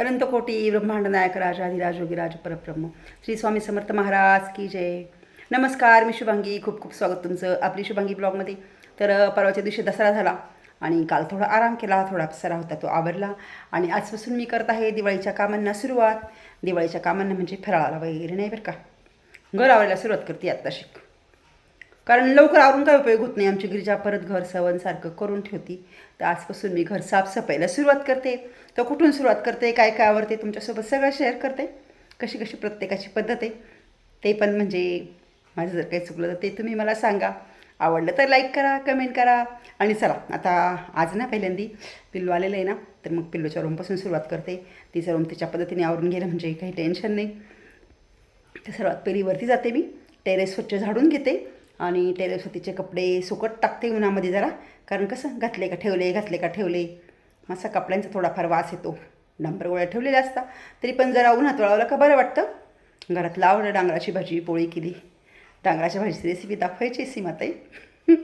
अनंतकोटी ब्रह्मांड नायक राजाधिराज योगीराज परब्रह्म. श्री स्वामी समर्थ महाराज की जय. नमस्कार मी शुभांगी. खूप खूप स्वागत तुमचं आपली शुभांगी ब्लॉगमध्ये. तर परवाच्या दिवशी दसरा झाला आणि काल थोडा आराम केला थोडा पसारा होता तो आवरला. आणि आजपासून मी करत आहे दिवाळीच्या कामांना सुरुवात. दिवाळीच्या कामांना म्हणजे फराळाला वगैरे नाही बरं का? घर आवरायला सुरुवात करते आत्ता शिक. कारण लवकर आवरून काय उपयोग होत नाही. आमची गिरिजा परत घर सवनसारखं करून ठेवती. तर आजपासून मी घर साफसफाईला सुरुवात करते. तर कुठून सुरुवात करते? काय काय आवडते? तुमच्यासोबत सगळं शेअर करते. कशी कशी प्रत्येकाची पद्धत आहे? ते पण म्हणजे माझं जर काही चुकलं तर ते तुम्ही मला सांगा. आवडलं तर लाईक करा कमेंट करा. आणि चला आता आज ना पहिल्यांदी पिल्लू आलेलं आहे ना तर मग पिल्लूच्या रूमपासून सुरुवात करते. तिचा रूम तिच्या पद्धतीने आवरून गेलं म्हणजे काही टेन्शन नाही. तर सर्वात पहिली वरती जाते मी. टेरेस स्वच्छ झाडून घेते. आणि टेरेसवरतीचे कपडे सुकट टाकते उन्हामध्ये जरा. कारण कसं घातले का ठेवले घातले का ठेवले? असा कपड्यांचा थोडाफार वास येतो. डांबर गोळ्या ठेवलेल्या असता तरी पण जरा उन्हात वळवलं का बरं वाटतं? घरात लावलं डांगराची भाजी पोळी केली. डांगराच्या भाजीची रेसिपी दाखवायची सीमाताई.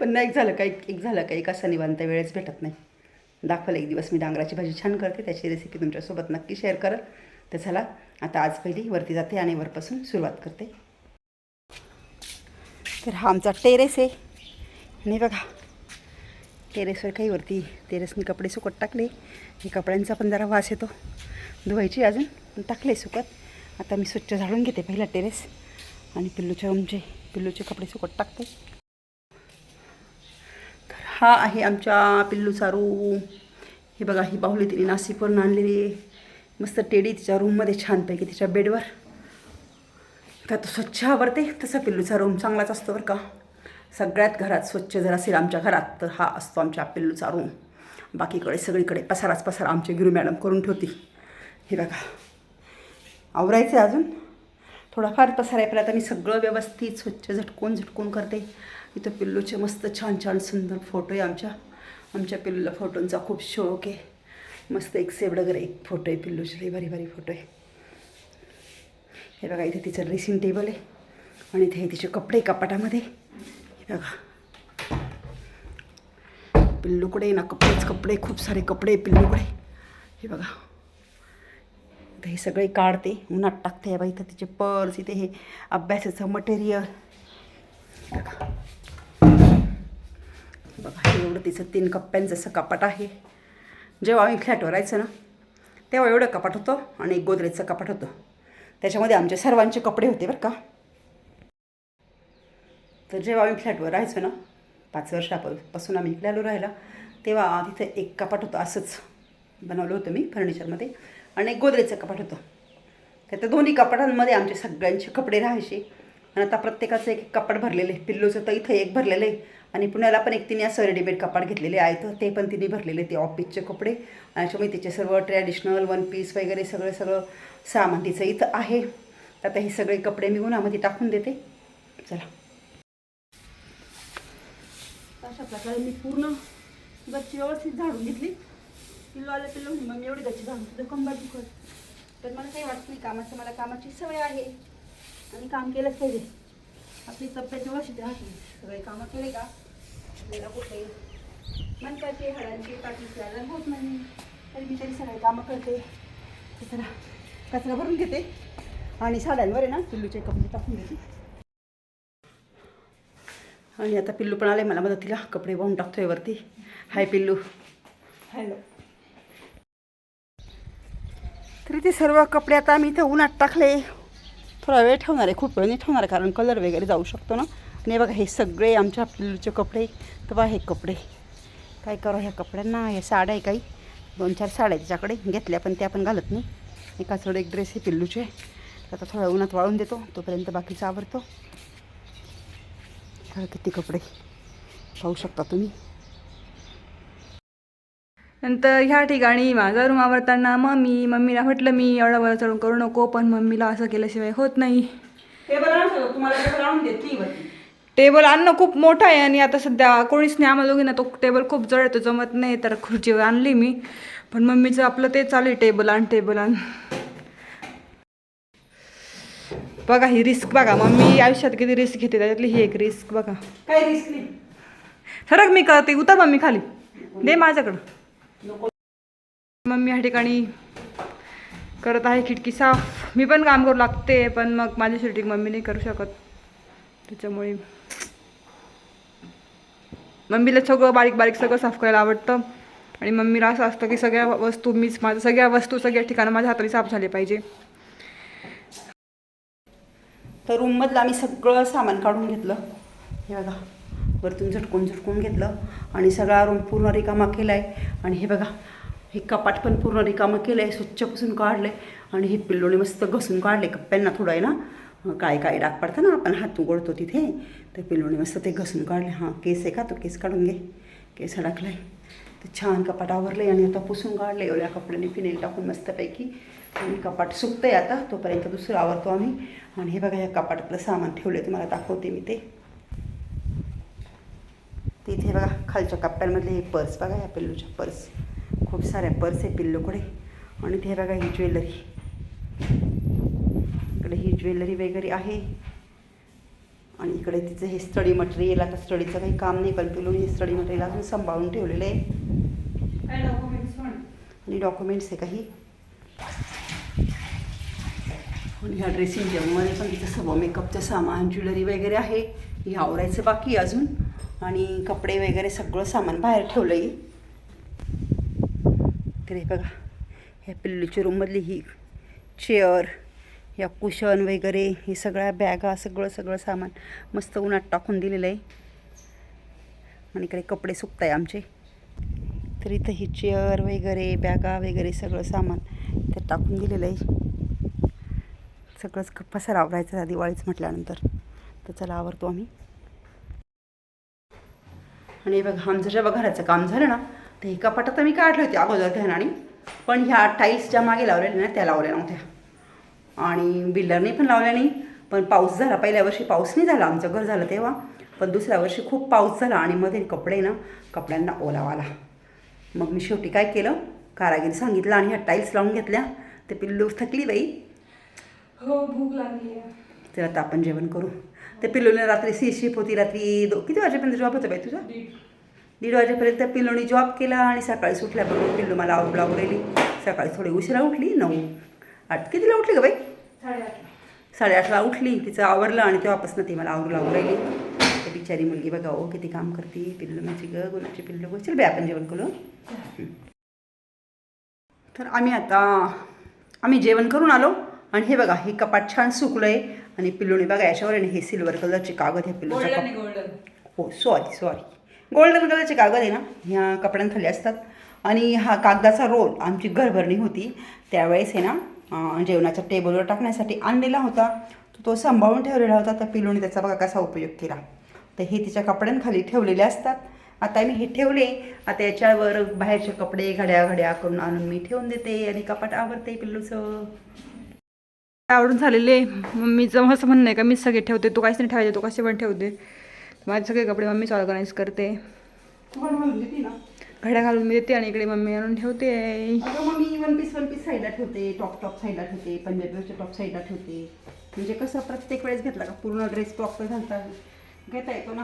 पण नाही एक झालं का एक एक झालं का एक असं निवांत वेळच भेटत नाही. दाखवलं एक दिवस मी डांगराची भाजी छान करते. त्याची रेसिपी तुमच्यासोबत नक्की शेअर करेल. तर चला आता आज पहिली वरती जाते आणि वरपासून सुरुवात करते. तर हा आमचा टेरेस आहे आणि बघा टेरेसवर काही वरती टेरेसने कपडे सुकत टाकले हे कपड्यांचा पण जरा वास येतो धुवायची अजून पण टाकले सुकत। आता मी स्वच्छ झाडून घेते पहिला टेरेस आणि पिल्लूच्या रूमचे पिल्लूचे कपडे सुकत टाकते तर हा आहे आमच्या पिल्लूचा रूम हे बघा ही बाहुली तिने नाशिकवरून आणलेली मस्त टेडी तिच्या रूममध्ये छानपैकी तिच्या बेडवर। तर तो स्वच्छ आवडते? तसा पिल्लूचा रूम चांगलाच असतो बरं का. सगळ्यात घरात स्वच्छ जर असेल आमच्या घरात तर हा असतो आमच्या पिल्लूचा रूम बाकीकडे सगळीकडे पसाराच पसारा आमची गिरू मॅडम करून ठेवती. हे बघा. आवरायचं आहे अजून? थोडाफार पसारा आहे पण आता मी सगळं व्यवस्थित स्वच्छ झटकून झटकून करते. इथं पिल्लूचे मस्त छान छान सुंदर फोटो आहे आमच्या. आमच्या पिल्लूला फोटोंचा खूप शौक आहे. मस्त एक सेवडगर एक फोटो आहे पिल्लूचे लई भारी भारी फोटो आहे. हे बघा इथे तिचं ड्रेसिंग टेबल आहे आणि इथे हे तिचे कपडे कपाटामध्ये. हे बघा. पिल्लूकडे ना कपडेच कपडे खूप सारे कपडे पिल्लूकडे. हे बघा. इथे हे सगळे काढते उन्हात टाकते. बघा इथं तिचे पर्स इथे हे अभ्यासाचं मटेरियल बघा. बघा हे एवढं तिचं तीन कप्प्यांचं असं कपाट आहे. जेव्हा आम्ही फ्लॅटवर राहायचं ना तेव्हा एवढं कपाट होतं आणि एक गोदरेजचं कपाट होतं. त्याच्यामध्ये आमचे सर्वांचे कपडे होते बरं का. तर जेव्हा आम्ही फ्लॅटवर राहायचो ना पाच वर्षापासून आम्ही इकडे आलो तेव्हा तिथे एक कपाट होतं असंच बनवलं होतं मी फर्निचरमध्ये आणि एक गोदरेजचं कपाट होतं. तर त्या दोन्ही कपाटांमध्ये आमचे सगळ्यांचे कपडे राहायचे आणि आता प्रत्येकाचं एक कपाट भरलेलं आहे पिल्लूचं तर इथं एक भरलेलं आहे. आणि पुण्याला पण एक तिने असं रेडीमेड कपाट घेतलेले आहेत. ते पण तिने भरलेले ते ऑफिसचे कपडे. आणि त्याच्यामुळे तिचे सर्व ट्रॅडिशनल वन पीस वगैरे सगळं सगळं सामान तिचं इथं आहे. तर आता हे सगळे कपडे मी उन्हामध्ये टाकून देते. चला. अशा प्रकारे मी पूर्ण गच्ची व्यवस्थित झाडून घेतली. पिल्लू आलं पिल्लू म्हणे मग एवढी गच्ची झाडून तुझं कंबर दुखत तर मला काही वाटत नाही कामाचं मला कामाची सवय आहे. आणि काम केलंच पाहिजे. आपली तब्येत व्यवस्थित राहते सगळे कामं केले का? आपल्याला कुठे मनकाची हाडांची पाठीची आजार होत नाही. तरी मी तरी सगळे कामं करते. चला कचरा भरून घेते. आणि साड्यांवर आहे ना पिल्लूचे कपडे टाकून देते. आणि आता पिल्लू पण आले मला मदतीला. कपडे वाहून टाकतोय वरती. हाय पिल्लू. हॅलो. तरी ते सर्व कपडे आता आम्ही इथं उन्हात टाकले. थोडा वेळ ठेवणार आहे खूप वेळ नाही ठेवणार आहे कारण कलर वगैरे जाऊ शकतो ना. आणि हे बघा हे सगळे आमच्या पिल्लूचे कपडे तर बघा हे कपडे. काय करू ह्या कपड्यांना हे साड्या आहे काही. दोन चार साड्या आहे त्याच्याकडे. घेतल्या पण त्या पण घालत नाही. एका थोडं एक ड्रेस आहे पिल्लूचे. आता थोड्या उन्हात वाळून देतो. तोपर्यंत बाकीचा आवडतो किती कपडे. पाहू शकता तुम्ही. नंतर ह्या ठिकाणी माझा रूम आवरताना मम्मी मम्मीला म्हटलं मी एवढा वर चढून करू नको पण मम्मीला असं केल्याशिवाय होत नाही. टेबल आणणं खूप मोठं आहे आणि आता सध्या कोणीच नाही आम्हाला दोघींना. तो टेबल खूप जड आहे तो जमत नाही तर खुर्ची आणली मी. पण मम्मीचं आपलं ते चालू आहे टेबल आण टेबल आण. बघा ही रिस्क बघा. मम्मी आयुष्यात किती रिस्क घेते त्याच्यातली ही एक रिस्क बघा. काही रिस्क नाही. सरक मी करते. उतर मम्मी खाली. दे माझ्याकडं. मम्मी ह्या ठिकाणी करत आहे खिडकी साफ. मी पण काम करू लागते पण मग माझी शूटिंग मम्मी नाही करू शकत. त्याच्यामुळे मम्मीला सगळं बारीक बारीक सगळं साफ करायला आवडतं. आणि मम्मीला असं असतं की सगळ्या वस्तू मीच माझ्या सगळ्या वस्तू सगळ्या ठिकाणं माझ्या हाताने साफ झाले पाहिजे. तर रूममधलं आम्ही सगळं सामान काढून घेतलं. हे बघा. वरतून झटकून झटकून घेतलं आणि सगळा रूम पूर्ण रिकामा केला आहे आणि हे बघा हे कपाट पण पूर्ण रिकामं केलं आहे स्वच्छ पुसून काढलं आहे आणि हे पिल्लोने मस्त घसून काढले कप्प्यांना थोडं आहे ना काय काय डाग पडतं ना आपण हात उघडतो तिथे तर पिल्लोने मस्त ते घसून काढले हां केस आहे का तो? केस काढून घे. केस अडकला आहे ते छान कपाट आवरलं आहे आणि आता पुसून काढलं आहे एवढ्या कपड्याने फिनेल टाकून मस्तपैकी. आणि कपाट सुकतं आहे आता तोपर्यंत दुसरं आवरतो आम्ही. आणि हे बघा या कपाटातलं सामान ठेवलं आहे तुम्हाला दाखवते मी ते. तिथे बघा खालच्या कप्प्यांमधले हे पर्स बघा या पिल्लूच्या पर्स. खूप साऱ्या पर्स आहे पिल्लूकडे आणि ते बघा ही ज्वेलरी. इकडे ही ज्वेलरी वगैरे आहे. आणि इकडे तिचं हे स्टडी मटेरियल आता स्टडीचं काही काम नाही पण पिल्लूने हे स्टडी मटेरियल अजून सांभाळून ठेवलेलं आहे. आणि डॉक्युमेंट्स आहे काही. आणि ह्या ड्रेसिंग टेबलमध्ये पण तिचं सगळं मेकअपचं सामान ज्वेलरी वगैरे आहे. हे आवरायचं बाकी अजून. आणि कपडे वगैरे सगळं सामान बाहेर ठेवलं आहे तर हे बघा ह्या पिल्लूच्या रूममधली ही चेअर या कुशन वगैरे हे सगळ्या बॅगा सगळं सगळं सामान मस्त उन्हात टाकून दिलेलं आहे आणि इकडे कपडे सुकत आहे आमचे. तर इथं ही चेअर वगैरे बॅगा वगैरे सगळं सामान ते टाकून दिलेलं आहे सगळंच क- पसारा दिवाळीच म्हटल्यानंतर. तर चला आवरतो आम्ही. आणि बघा आमचं जेव्हा घराचं काम झालं ना तर हे कपाटात तर मी काढले होते अगोदर ध्यानाने पण ह्या टाईल्स ज्या मागे लावलेल्या ना त्या लावल्या नव्हत्या. आणि बिल्डरने पण लावल्या नाही. पण पाऊस झाला पहिल्या वर्षी पाऊस नाही झाला आमचं घर झालं तेव्हा. पण दुसऱ्या वर्षी खूप पाऊस झाला आणि मध्ये कपडे ना कपड्यांना ओलावा आला. मग मी शेवटी काय केलं? कारागीर सांगितलं आणि ह्या टाईल्स लावून घेतल्या. ते पिल्लू थकली बाई. हो भूक लागली तर आता आपण जेवण करू. ते पिल्लूने रात्री सी शिप होती रात्री दो किती वाजेपर्यंत जॉब होतं बाई तुझा? दीड. वाजेपर्यंत पिल्लूने जॉब केला आणि सकाळी सुटल्याबरोबर पिल्लू मला आवड लावलेली सकाळी थोडी उशिरा उठली नऊ. आठ कितीला उठली का बाई? साडेआठला. उठली तिचं आवरलं आणि तेव्हापासून ती मला आवरू लावून राहिली तर बिचारी मुलगी बघा ओ किती काम करते. पिल्लू माझी ग गुणाची पिल्लू गो चल बाई आपण जेवण करू. तर आम्ही आता आम्ही जेवण करून आलो. आणि हे बघा हे कपाट छान सुकलं आहे आणि पिल्लूने बघा याच्यावर आहे ना हे सिल्वर कलरचे कागद हे पिल्लूचा गोल्डन हो सॉरी सॉरी गोल्डन कलरचे कागद आहे ना ह्या कपड्यांखाली असतात. आणि हा कागदाचा रोल आमची घरभरणी होती. त्यावेळेस आहे ना जेवणाच्या टेबलवर टाकण्यासाठी आणलेला होता. तो तो सांभाळून ठेवलेला होता. तर पिलूने त्याचा बघा कसा उपयोग केला. तर हे तिच्या कपड्यांखाली ठेवलेले असतात. आता मी हे ठेवले. आता याच्यावर बाहेरचे कपडे घड्या घड्या करून आणून मी ठेवून देते आणि कपाट आवडते पिल्लूचं. आवडून झालेले मम्मीचं असं म्हणणं आहे का मीच सगळे ठेवते तू काहीच नाही ठेवायचे तू कसे पण ठेवते. माझे सगळे कपडे मम्मीच ऑर्गनाईज करते. घड्या घालून मी देते आणि इकडे मम्मी आणून ठेवते. अगं मग मी वन पीस वन पीस साईडला ठेवते टॉप टॉप साईडला ठेवते पंजाबीचे टॉप साईडला ठेवते. म्हणजे कसं प्रत्येक वेळेस घेतला का पूर्ण ड्रेस प्रॉपर घालता घेता येतो ना?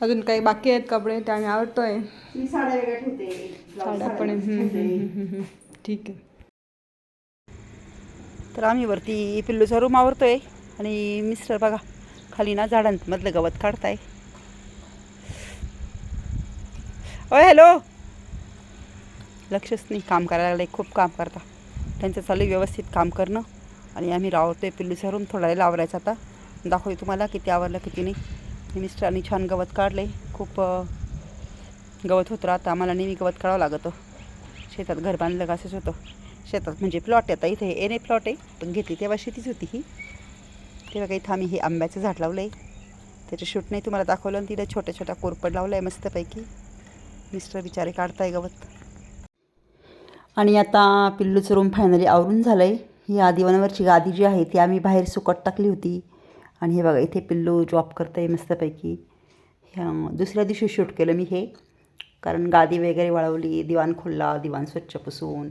अजून काही बाकी आहेत कपडे ते आम्ही आवडतोय मी साड्या वेगळ्या ठेवते साड्या पण. ठीक आहे. तर आम्ही वरती पिल्लूचा रूम आहे आणि मिस्टर बघा खाली ना झाडांमधलं गवत काढताय. ओय हॅलो! लक्षच नाही काम करायला लागलं खूप काम करता. त्यांचं चालू आहे व्यवस्थित काम करणं. आणि आम्ही रावतोय पिल्लूचा रूम थोडा वेळ आवरायचा आता. दाखवते तुम्हाला किती आवरलं किती नाही. मिस्टरांनी छान गवत काढले खूप गवत होतं आता. आम्हाला नेहमी गवत काढावं लागतं. शेतात घर बांधलं का असंच होतं. शेतात म्हणजे प्लॉट आता. इथे एन ए प्लॉट आहे. पण घेतली तेव्हा शेतीच होती ही. तेव्हा काही इथं आम्ही हे आंब्याचं झाड लावलं आहे त्याचं शूट नाही तुम्हाला दाखवलं आणि तिला छोट्या छोट्या कोरपड लावलं आहे मस्तपैकी. मिस्टर बिचारे काढताय गवत. आणि आता पिल्लूचं रूम फायनली आवरून झालं आहे ही आदिवानावरची गादी जी आहे ती आम्ही बाहेर सुकट टाकली होती. आणि हे बघा इथे पिल्लू जॉब करतं आहे मस्तपैकी. ह्या दुसऱ्या दिवशी शूट केलं मी हे. कारण गादी वगैरे वळवली दिवाण खुलला दिवाण स्वच्छ पुसून.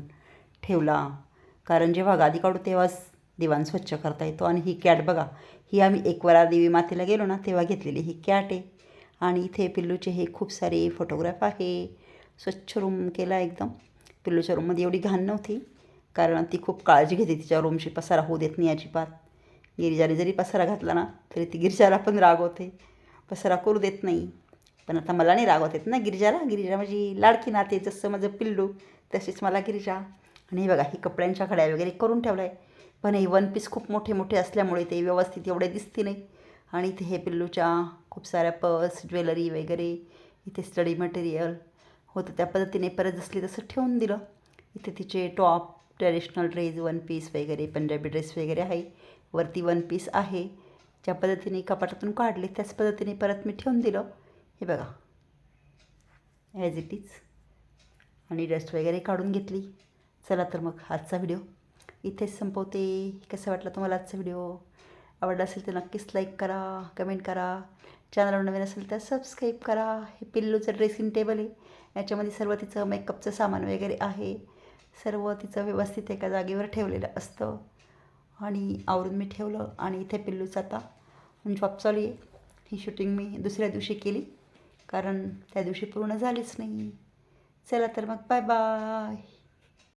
ठेवला. कारण जेव्हा गादी काढू तेव्हाच दिवाण स्वच्छ करता येतो. आणि ही कॅट बघा ही आम्ही एकवारा देवी मातेला गेलो ना तेव्हा घेतलेली ही कॅट आहे. आणि इथे पिल्लूचे हे खूप सारे फोटोग्राफ आहे. स्वच्छ रूम केला एकदम. पिल्लूच्या रूममध्ये एवढी घाण नव्हती. कारण ती खूप काळजी घेते तिच्या रूमशी पसारा होऊ देत नाही अजिबात. गिरिजाने जरी पसारा घातला ना तरी ती गिरिजाला पण रागवते पसारा करू देत नाही. पण आता मला नाही रागवत येत ना गिरिजाला. गिरिजा माझी लाडकी नाते जसं माझं पिल्लू तशीच मला गिरिजा. आणि हे बघा ही कपड्यांच्या खड्या वगैरे करून ठेवलं आहे पण हे वन पीस खूप मोठे मोठे असल्यामुळे ते व्यवस्थित एवढे दिसते नाही. आणि इथे हे पिल्लूच्या खूप साऱ्या पर्स ज्वेलरी वगैरे इथे स्टडी मटेरियल होतं. त्या पद्धतीने परत जसली तसं ठेवून दिलं. इथे तिचे top traditional dress one piece वगैरे पंजाबी ड्रेस वगैरे आहे. वरती वन पीस आहे. ज्या पद्धतीने कपाटातून काढले त्याच पद्धतीने परत मी ठेवून दिलं. हे बघा. ॲज इट इज आणि डस्ट वगैरे काढून घेतली. चला तर मग आजचा व्हिडिओ इथेच संपवते. कसं वाटलं तुम्हाला आजचा व्हिडिओ? आवडला असेल तर नक्कीच लाईक करा कमेंट करा. चॅनलवर नवीन असेल तर सबस्क्राईब करा. हे पिल्लूचं ड्रेसिंग टेबल आहे याच्यामध्ये सर्व तिचं मेकअपचं सामान वगैरे आहे. सर्व तिचं व्यवस्थित एका जागेवर ठेवलेलं असतं. आणि आवरून मी ठेवलं आणि इथे पिल्लूचं आता जॉब चालू आहे. ही शूटिंग मी दुसऱ्या दिवशी केली. कारण त्या दिवशी पूर्ण झालीच नाही. चला तर मग बाय बाय